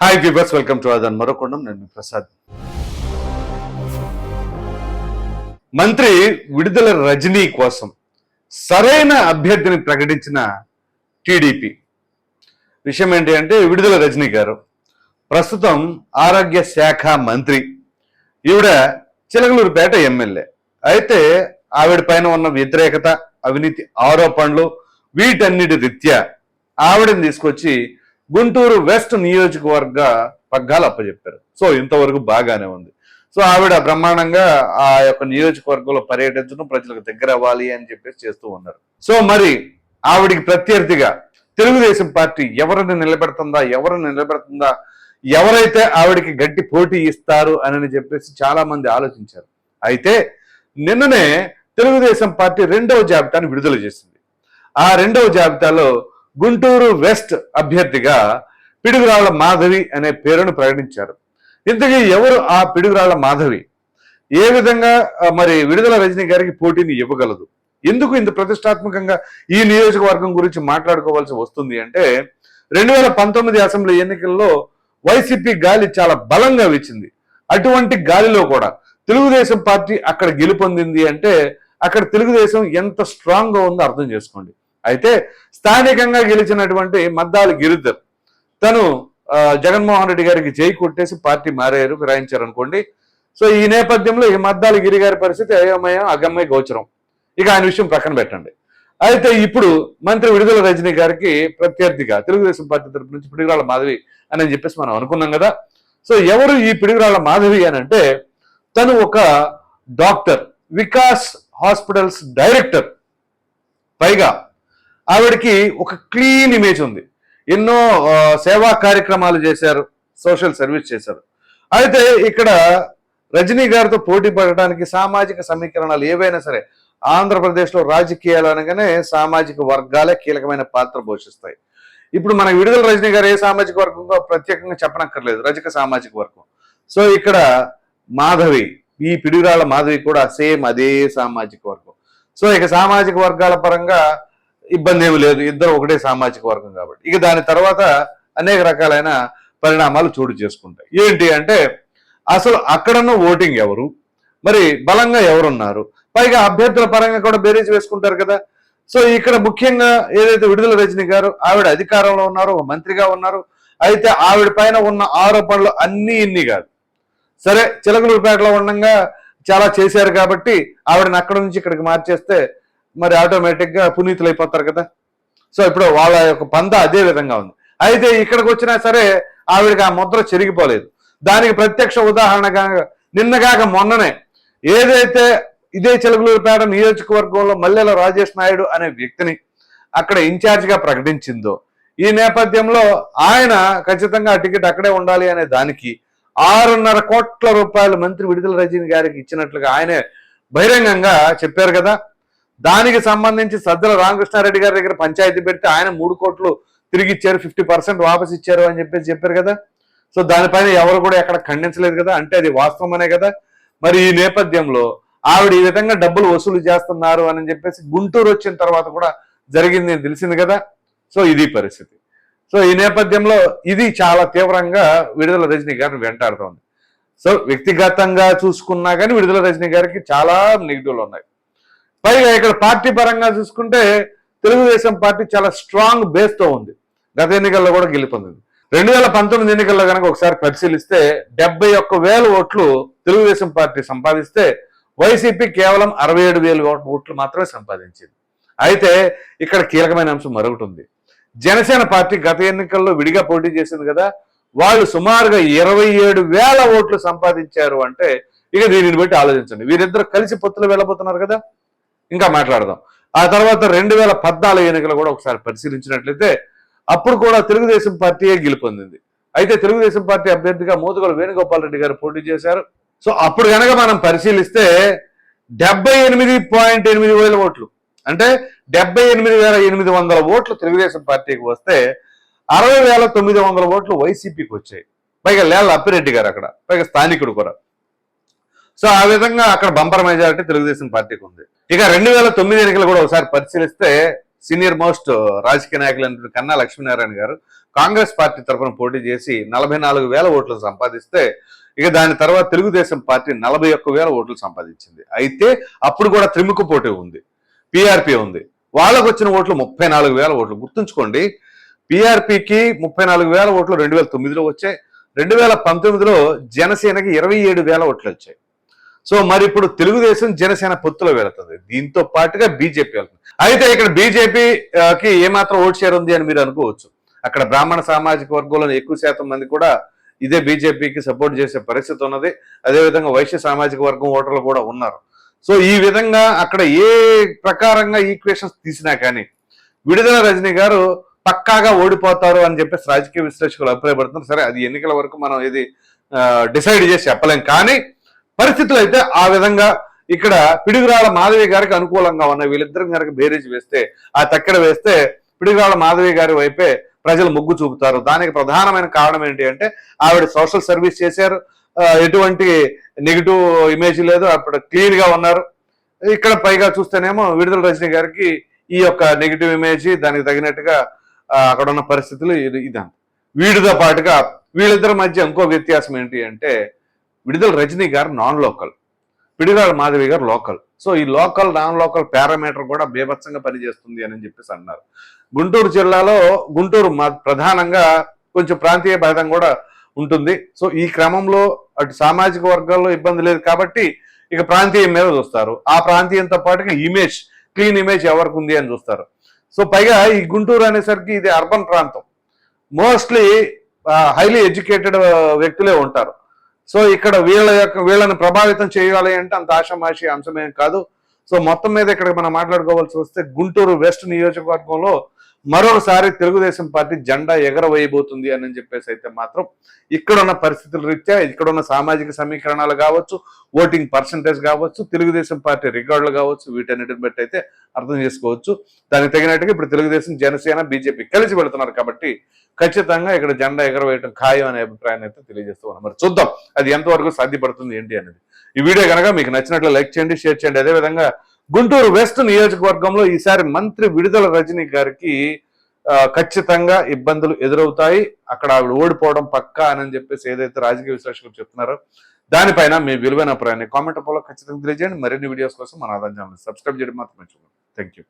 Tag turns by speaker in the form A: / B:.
A: Hi viewers welcome to అదన్ మరొకొండం నేను ప్రసాద్ మంత్రి విడుదల రజనీ కోసం సరైన అభ్యర్థిని ప్రకటించిన టీడీపీ విషయం ఏంటి అంటే విడుదల రజనీ గారు ప్రస్తుతం ఆరోగ్య శాఖ మంత్రి ఈవిడ చిలకలూరుపేట ఎమ్మెల్యే అయితే ఆవిడ పైన ఉన్న వ్యతిరేకత అవినీతి ఆరోపణలు వీటన్నిటి రీత్యా ఆవిడని తీసుకొచ్చి గుంటూరు వెస్ట్ నియోజకవర్గ పగ్గాలు అప్పచెప్పారు. సో ఇంతవరకు బాగానే ఉంది. సో ఆవిడ బ్రహ్మాండంగా ఆ యొక్క నియోజకవర్గంలో పర్యటించడం ప్రజలకు దగ్గర అవ్వాలి అని చెప్పేసి చేస్తూ ఉన్నారు. సో మరి ఆవిడికి ప్రత్యర్థిగా తెలుగుదేశం పార్టీ ఎవరిని నిలబెడుతుందా ఎవరిని నిలబెడుతుందా ఎవరైతే ఆవిడికి గట్టి పోటీ ఇస్తారు అని చెప్పేసి చాలా మంది ఆలోచించారు. అయితే నిన్ననే తెలుగుదేశం పార్టీ రెండవ జాబితాను విడుదల చేసింది. ఆ రెండవ జాబితాలో గుంటూరు వెస్ట్ అభ్యర్థిగా పిడుగురాళ్ళ మాధవి అనే పేరును ప్రకటించారు. ఇంతకీ ఎవరు ఆ పిడుగురాళ్ళ మాధవి? ఏ విధంగా మరి విడుదల రజనీ గారికి పోటీని ఇవ్వగలదు? ఎందుకు ఇంత ప్రతిష్టాత్మకంగా ఈ నియోజకవర్గం గురించి మాట్లాడుకోవాల్సి వస్తుంది అంటే రెండు వేల పంతొమ్మిది అసెంబ్లీ ఎన్నికల్లో వైసీపీ గాలి చాలా బలంగా వచ్చింది అటువంటి గాలిలో కూడా తెలుగుదేశం పార్టీ అక్కడ గెలుపొందింది అంటే అక్కడ తెలుగుదేశం ఎంత స్ట్రాంగ్గా ఉందో అర్థం చేసుకోండి. అయితే స్థానికంగా గెలిచినటువంటి మద్దాలు గిరిధర్ తను జగన్మోహన్ రెడ్డి గారికి చేయి కొట్టేసి పార్టీ మారారు ఫిరాయించారు అనుకోండి సో ఈ నేపథ్యంలో ఈ మద్దాల గిరి గారి పరిస్థితి అయోమయం అగమ్య గోచరం. ఇక ఆయన విషయం పక్కన పెట్టండి. అయితే ఇప్పుడు మంత్రి విడుదల రజనీ గారికి ప్రత్యర్థిగా తెలుగుదేశం పార్టీ తరపు నుంచి పిడుగురాళ్ళ మాధవి అని చెప్పేసి మనం అనుకున్నాం కదా. సో ఎవరు ఈ పిడుగురాళ్ళ మాధవి అని అంటే తను ఒక డాక్టర్ వికాస్ హాస్పిటల్స్ డైరెక్టర్. పైగా ఆవిడకి ఒక క్లీన్ ఇమేజ్ ఉంది. ఎన్నో సేవా కార్యక్రమాలు చేశారు సోషల్ సర్వీస్ చేశారు. అయితే ఇక్కడ రజనీ గారితో పోటీ పడటానికి సామాజిక సమీకరణాలు ఏవైనా సరే ఆంధ్రప్రదేశ్లో రాజకీయాలు అనగానే సామాజిక వర్గాలే కీలకమైన పాత్ర పోషిస్తాయి. ఇప్పుడు మన విడుదల రజనీ గారు ఏ సామాజిక వర్గంలో ప్రత్యేకంగా చెప్పనక్కర్లేదు రజక సామాజిక వర్గం. సో ఇక్కడ మాధవి ఈ పిడుగురాళ్ళ మాధవి కూడా సేమ్ అదే సామాజిక వర్గం. సో ఇక సామాజిక వర్గాల పరంగా ఇబ్బంది ఏమి లేదు. ఇద్దరు ఒకటే సామాజిక వర్గం కాబట్టి. ఇక దాని తర్వాత అనేక రకాలైన పరిణామాలు చోటు చేసుకుంటాయి. ఏంటి అంటే అసలు అక్కడన్న ఓటింగ్ ఎవరు? మరి బలంగా ఎవరున్నారు? పైగా అభ్యర్థుల పరంగా కూడా బేరీజ్ వేసుకుంటారు కదా. సో ఇక్కడ ముఖ్యంగా ఏదైతే విడుదల రజని గారు ఆవిడ అధికారంలో ఉన్నారు ఒక మంత్రిగా ఉన్నారు. అయితే ఆవిడ పైన ఉన్న ఆరోపణలు అన్నీ ఇన్ని కాదు. సరే చిలకలూరుపేటలో ఉండగా చాలా చేశారు కాబట్టి ఆవిడని అక్కడ నుంచి ఇక్కడికి మార్చేస్తే మరి ఆటోమేటిక్గా పునీతులు అయిపోతారు కదా. సో ఇప్పుడు వాళ్ళ యొక్క పంద అదే విధంగా ఉంది. అయితే ఇక్కడికి వచ్చినా సరే ఆవిడకి ఆ ముద్ర చెరిగిపోలేదు. దానికి ప్రత్యక్ష ఉదాహరణగా నిన్నగాక మొన్ననే ఏదైతే ఇదే చిలకలూరుపేట నియోజకవర్గంలో మల్లెల రాజేష్ నాయుడు అనే వ్యక్తిని అక్కడ ఇన్ఛార్జ్గా ప్రకటించిందో ఈ నేపథ్యంలో ఆయన ఖచ్చితంగా ఆ టికెట్ అక్కడే ఉండాలి అనే దానికి ఆరున్నర కోట్ల రూపాయలు మంత్రి విడుదల రజనీ గారికి ఇచ్చినట్లుగా ఆయనే బహిరంగంగా చెప్పారు కదా. దానికి సంబంధించి సజ్జల రామకృష్ణారెడ్డి గారి దగ్గర పంచాయతీ పెడితే ఆయన మూడు కోట్లు తిరిగి ఇచ్చారు ఫిఫ్టీ పర్సెంట్ వాపస్ ఇచ్చారు అని చెప్పేసి చెప్పారు కదా. సో దానిపైన ఎవరు కూడా ఎక్కడ ఖండించలేదు కదా అంటే అది వాస్తవమనే కదా. మరి ఈ నేపథ్యంలో ఆవిడ ఈ విధంగా డబ్బులు వసూలు చేస్తున్నారు అని చెప్పేసి గుంటూరు వచ్చిన తర్వాత కూడా జరిగింది తెలిసింది కదా. సో ఇది పరిస్థితి. సో ఈ నేపథ్యంలో ఇది చాలా తీవ్రంగా విడుదల రజనీ గారిని వెంటాడుతోంది. సో వ్యక్తిగతంగా చూసుకున్నా కానీ విడుదల రజనీ గారికి చాలా నెగిటివ్లు ఉన్నాయి. పైగా ఇక్కడ పార్టీ పరంగా చూసుకుంటే తెలుగుదేశం పార్టీ చాలా స్ట్రాంగ్ బేస్తో ఉంది. గత ఎన్నికల్లో కూడా గెలుపొందింది. రెండు వేల పంతొమ్మిది ఎన్నికల్లో కనుక ఒకసారి పరిశీలిస్తే డెబ్బై ఒక్క వేల ఓట్లు తెలుగుదేశం పార్టీ సంపాదిస్తే వైసీపీ కేవలం అరవై ఏడు వేల ఓట్లు మాత్రమే సంపాదించింది. అయితే ఇక్కడ కీలకమైన అంశం మరొకటి ఉంది. జనసేన పార్టీ గత ఎన్నికల్లో విడిగా పోటీ చేసింది కదా వాళ్ళు సుమారుగా ఇరవై ఏడు వేల ఓట్లు సంపాదించారు అంటే ఇక దీనిని బట్టి ఆలోచించండి. వీరిద్దరు కలిసి పొత్తులు వెళ్ళబోతున్నారు కదా. ఇంకా మాట్లాడదాం. ఆ తర్వాత రెండు వేల పద్నాలుగు ఎన్నికలు కూడా ఒకసారి పరిశీలించినట్లయితే అప్పుడు కూడా తెలుగుదేశం పార్టీయే గెలుపొందింది. అయితే తెలుగుదేశం పార్టీ అభ్యర్థిగా మోతుగోలు వేణుగోపాల్ రెడ్డి గారు పోటీ చేశారు. సో అప్పుడు కనుక మనం పరిశీలిస్తే డెబ్బై ఎనిమిది పాయింట్ ఎనిమిది వేల ఓట్లు. అంటే డెబ్బై ఎనిమిది వేల ఎనిమిది వందల ఓట్లు తెలుగుదేశం పార్టీకి వస్తే అరవై వేల తొమ్మిది వందల ఓట్లు వైసీపీకి వచ్చాయి. పైగా లేళ్ళ అప్పిరెడ్డి గారు అక్కడ పైగా స్థానికుడు కూడా. సో ఆ విధంగా అక్కడ బంపర్ మెజారిటీ తెలుగుదేశం పార్టీకి ఉంది. ఇక రెండు వేల తొమ్మిది ఎన్నికలు కూడా ఒకసారి పరిశీలిస్తే సీనియర్ మోస్ట్ రాజకీయ నాయకులు కన్నా లక్ష్మీనారాయణ గారు కాంగ్రెస్ పార్టీ తరఫున పోటీ చేసి నలభై నాలుగు వేల ఓట్లు సంపాదిస్తే ఇక దాని తర్వాత తెలుగుదేశం పార్టీ నలభై ఒక్క వేల ఓట్లు సంపాదించింది. అయితే అప్పుడు కూడా త్రిముఖ పోటీ ఉంది. పిఆర్పి ఉంది. వాళ్ళకు వచ్చిన ఓట్లు ముప్పై నాలుగు వేల ఓట్లు. గుర్తుంచుకోండి పిఆర్పికి ముప్పై నాలుగు వేల ఓట్లు రెండు వేల తొమ్మిదిలో వచ్చాయి. రెండు వేల పంతొమ్మిదిలో జనసేనకి ఇరవై ఏడు వేల ఓట్లు వచ్చాయి. సో మరి ఇప్పుడు తెలుగుదేశం జనసేన పొత్తులో వెళుతుంది. దీంతో పాటుగా బీజేపీ వెళ్తుంది. అయితే ఇక్కడ బీజేపీకి ఏమాత్రం ఓట్ షేర్ ఉంది అని మీరు అనుకోవచ్చు. అక్కడ బ్రాహ్మణ సామాజిక వర్గంలో ఎక్కువ శాతం మంది కూడా ఇదే బీజేపీకి సపోర్ట్ చేసే పరిస్థితి ఉన్నది. అదేవిధంగా వైశ్య సామాజిక వర్గం ఓటర్లు కూడా ఉన్నారు. సో ఈ విధంగా అక్కడ ఏ ప్రకారంగా ఈక్వేషన్స్ తీసినా కానీ విడుదల రజనీ గారు పక్కాగా ఓడిపోతారు అని చెప్పేసి రాజకీయ విశ్లేషకులు అభిప్రాయపడుతున్నారు. సరే అది ఎన్నికల వరకు మనం ఇది డిసైడ్ చేసి చెప్పలేం. కానీ పరిస్థితులు అయితే ఆ విధంగా ఇక్కడ పిడుగురాళ్ళ మాధవి గారికి అనుకూలంగా ఉన్న వీళ్ళిద్దరం కనుక బేరీజ్ వేస్తే ఆ తక్కడ వేస్తే పిడుగురాళ్ళ మాధవి గారి వైపే ప్రజలు మొగ్గు చూపుతారు. దానికి ప్రధానమైన కారణం ఏంటి అంటే ఆవిడ సోషల్ సర్వీస్ చేశారు. ఎటువంటి నెగిటివ్ ఇమేజ్ లేదు. అప్పుడు క్లీన్గా ఉన్నారు. ఇక్కడ పైగా చూస్తేనేమో విడుదల రజనీ గారికి ఈ యొక్క నెగిటివ్ ఇమేజ్ దానికి తగినట్టుగా అక్కడ ఉన్న పరిస్థితులు ఇది ఇదంతా. వీడితో పాటుగా వీళ్ళిద్దరి మధ్య ఇంకో వ్యత్యాసం ఏంటి అంటే విడుదల రజనీ గారు నాన్ లోకల్ పిడిగాడు మాధవి గారు లోకల్ సో ఈ లోకల్ నాన్ లోకల్ పారామీటర్ కూడా బీభత్సంగా పనిచేస్తుంది అని చెప్పేసి అన్నారు. గుంటూరు జిల్లాలో గుంటూరు మా- ప్రధానంగా కొంచెం ప్రాంతీయ భేదం కూడా ఉంటుంది. సో ఈ క్రమంలో అటు సామాజిక వర్గాల్లో ఇబ్బంది లేదు కాబట్టి ఇక ప్రాంతీయం మీద చూస్తారు. ఆ ప్రాంతీయంతో పాటుగా ఇమేజ్ క్లీన్ ఇమేజ్ ఎవరికి ఉంది అని చూస్తారు. సో పైగా ఈ గుంటూరు అనేసరికి ఇది అర్బన్ ప్రాంతం. మోస్ట్లీ హైలీ ఎడ్యుకేటెడ్ వ్యక్తులే ఉంటారు. సో ఇక్కడ వీళ్ళ యొక్క వీళ్ళని ప్రభావితం చేయాలి అంటే అంత ఆషామాషి అంశమేం కాదు. సో మొత్తం మీద ఇక్కడ మనం మాట్లాడుకోవాల్సి వస్తే గుంటూరు వెస్ట్ నియోజకవర్గంలో మరొకసారి తెలుగుదేశం పార్టీ జెండా ఎగరవేయబోతుంది అని చెప్పేసి అయితే మాత్రం ఇక్కడ ఉన్న పరిస్థితుల రీత్యా ఇక్కడ ఉన్న సామాజిక సమీకరణాలు కావచ్చు ఓటింగ్ పర్సంటేజ్ కావచ్చు తెలుగుదేశం పార్టీ రికార్డులు కావచ్చు వీటన్నిటిని బట్టి అయితే అర్థం చేసుకోవచ్చు. దానికి తగినట్టుగా ఇప్పుడు తెలుగుదేశం జనసేన బీజేపీ కలిసి వెళుతున్నారు కాబట్టి ఖచ్చితంగా ఇక్కడ జెండా ఎగరవేయటం ఖాయం అనే అభిప్రాయాన్ని అయితే తెలియజేస్తూ ఉన్నాం. మరి చూద్దాం అది ఎంతవరకు సాధ్యపడుతుంది ఏంటి అనేది. ఈ వీడియో కనుక మీకు నచ్చినట్లు లైక్ చేయండి షేర్ చేయండి. అదేవిధంగా గుంటూరు వెస్ట్ నియోజకవర్గంలో ఈసారి మంత్రి విడుదల రజనీ గారికి ఖచ్చితంగా ఇబ్బందులు ఎదురవుతాయి. అక్కడ ఆవిడ ఓడిపోవడం పక్కా అని చెప్పేసి ఏదైతే రాజకీయ విశ్లేషకులు చెప్తున్నారో దానిపైన మీ విలువైన అభిప్రాయాన్ని కామెంట్ రూపంలో ఖచ్చితంగా తెలియజేయండి. మరిన్ని వీడియోస్ కోసం మన ఆదాయం సబ్స్క్రైబ్ చేయడం మాత్రం మర్చిపోకండి థ్యాంక్ యూ